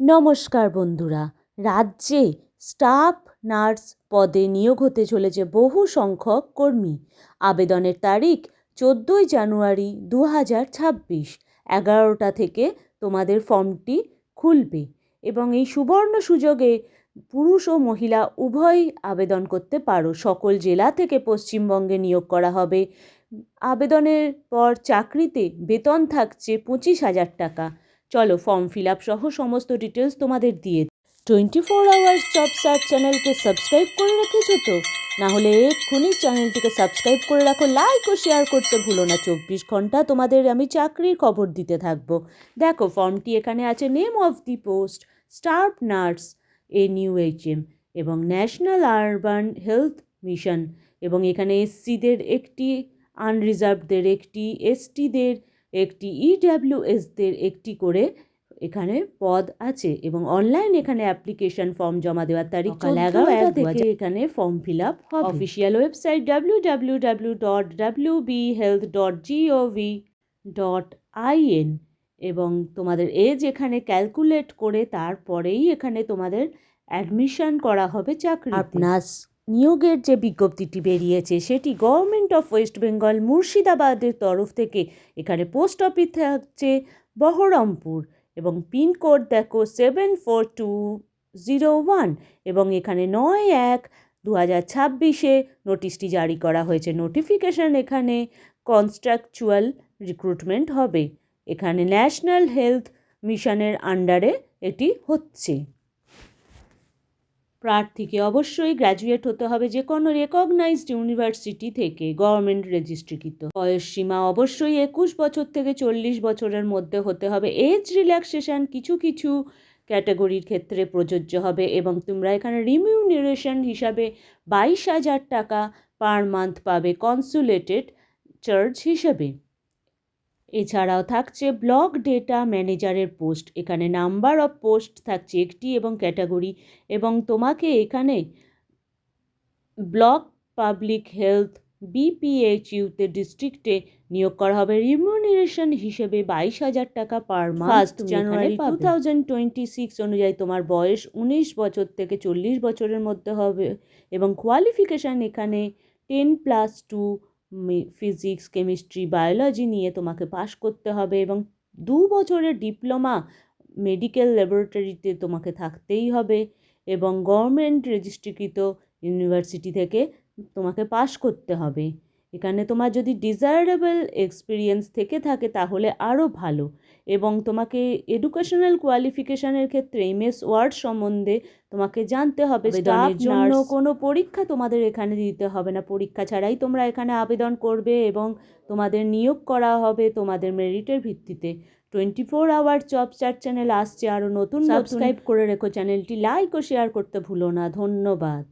নমস্কার বন্ধুরা, রাজ্যে স্টাফ নার্স পদে নিয়োগ হতে চলেছে বহু সংখ্যক কর্মী। আবেদনের তারিখ চোদ্দোই জানুয়ারি দু হাজার ছাব্বিশ, এগারোটা থেকে তোমাদের ফর্মটি খুলবে এবং এই সুবর্ণ সুযোগে পুরুষ ও মহিলা উভয়ই আবেদন করতে পারো। সকল জেলা থেকে পশ্চিমবঙ্গে নিয়োগ করা হবে। আবেদনের পর চাকরিতে বেতন থাকছে পঁচিশ হাজার টাকা। চলো ফর্ম ফিল আপ সহ সমস্ত ডিটেলস তোমাদের দিয়ে twenty four hours job search চ্যানেলকে সাবস্ক্রাইব করে রেখেছো তো? না হলে এক্ষুনি চ্যানেলটিকে সাবস্ক্রাইব করে রাখো লাইক ও শেয়ার করতে ভুলো না। চব্বিশ ঘণ্টা তোমাদের আমি চাকরির খবর দিতে থাকব। দেখো ফর্মটি এখানে আছে name of the post staff nurse N UHM এবং ন্যাশনাল আরবান হেলথ মিশন এবং এখানে এসসিদের একটি আনরিজার্ভদের একটি এসটিদের একটি ইডাব্লিউএসদের একটি করে এখানে পদ আছে এবং অনলাইন এখানে অ্যাপ্লিকেশন ফর্ম জমা দেওয়ার তারিখ এগারোটা থেকে এখানে ফর্ম ফিল আপ হবে। Official website W W W dot W B health dot GOV dot IN এবং তোমাদের এজ এখানে ক্যালকুলেট করে তারপরেই এখানে তোমাদের অ্যাডমিশন করা হবে চাকরি আপনার নিয়োগের যে বিজ্ঞপ্তিটি বেরিয়েছে, সেটি গভর্নমেন্ট অফ ওয়েস্ট বেঙ্গল মুর্শিদাবাদের তরফ থেকে এখানে পোস্ট অফিস থাকছে বহরমপুর এবং পিনকোড দেখো seven four two zero one এবং এখানে নয় এক দু হাজার ছাব্বিশে নোটিশটি জারি করা হয়েছে। নোটিফিকেশান এখানে কনস্ট্রাকচুয়াল রিক্রুটমেন্ট হবে। এখানে ন্যাশনাল হেলথ মিশনের আন্ডারে এটি হচ্ছে। প্রার্থীকে অবশ্যই গ্র্যাজুয়েট হতে হবে যে কোনো রেকগনাইজড ইউনিভার্সিটি থেকে গভর্নমেন্ট রেজিস্ট্রিকৃত বয়স সীমা অবশ্যই একুশ বছর থেকে চল্লিশ বছরের মধ্যে হতে হবে। এজ রিল্যাক্সেশন কিছু কিছু ক্যাটাগরির ক্ষেত্রে প্রযোজ্য হবে এবং তোমরা এখানে রিমিউনিরেশন হিসাবে বাইশ হাজার টাকা পার মান্থ পাবে কনসুলেটেড চার্জ হিসেবে। এছাড়াও থাকছে ব্লক ডেটা ম্যানেজারের পোস্ট। এখানে নাম্বার অফ পোস্ট থাকছে একটি এবং ক্যাটাগরি এবং তোমাকে এখানে ব্লক পাবলিক হেলথ বিপিএইচইউতে ডিস্ট্রিক্টে নিয়োগ করা হবে। রিমিউনারেশন হিসেবে বাইশ হাজার টাকা per month. First January two thousand twenty six অনুযায়ী তোমার বয়স উনিশ বছর থেকে চল্লিশ বছরের মধ্যে হবে এবং কোয়ালিফিকেশান এখানে ten plus two physics chemistry biology নিয়ে তোমাকে পাশ করতে হবে এবং দু বছরের ডিপ্লোমা মেডিকেল ল্যাবরেটরিতে তোমাকে থাকতেই হবে এবং গভর্নমেন্ট রেজিস্ট্রিকৃত ইউনিভার্সিটি থেকে তোমাকে পাশ করতে হবে। এখানে তোমার যদি ডিজায়ারেবল এক্সপিরিয়েন্স থেকে থাকে তাহলে আরও ভালো। এবং তোমাকে এডুকেশনাল কোয়ালিফিকেশানের ক্ষেত্রে এমএস ওয়ার্ড সম্বন্ধে তোমাকে জানতে হবে। স্টাফ জন্য কোনো পরীক্ষা তোমাদের এখানে দিতে হবে না। পরীক্ষা ছাড়াই তোমরা এখানে আবেদন করবে এবং তোমাদের নিয়োগ করা হবে তোমাদের মেরিটের ভিত্তিতে। টোয়েন্টি ফোর আওয়ার জব চার চ্যানেল আসছে। আরও নতুন সাবস্ক্রাইব করে রেখো চ্যানেলটি লাইক ও শেয়ার করতে ভুলো না। ধন্যবাদ।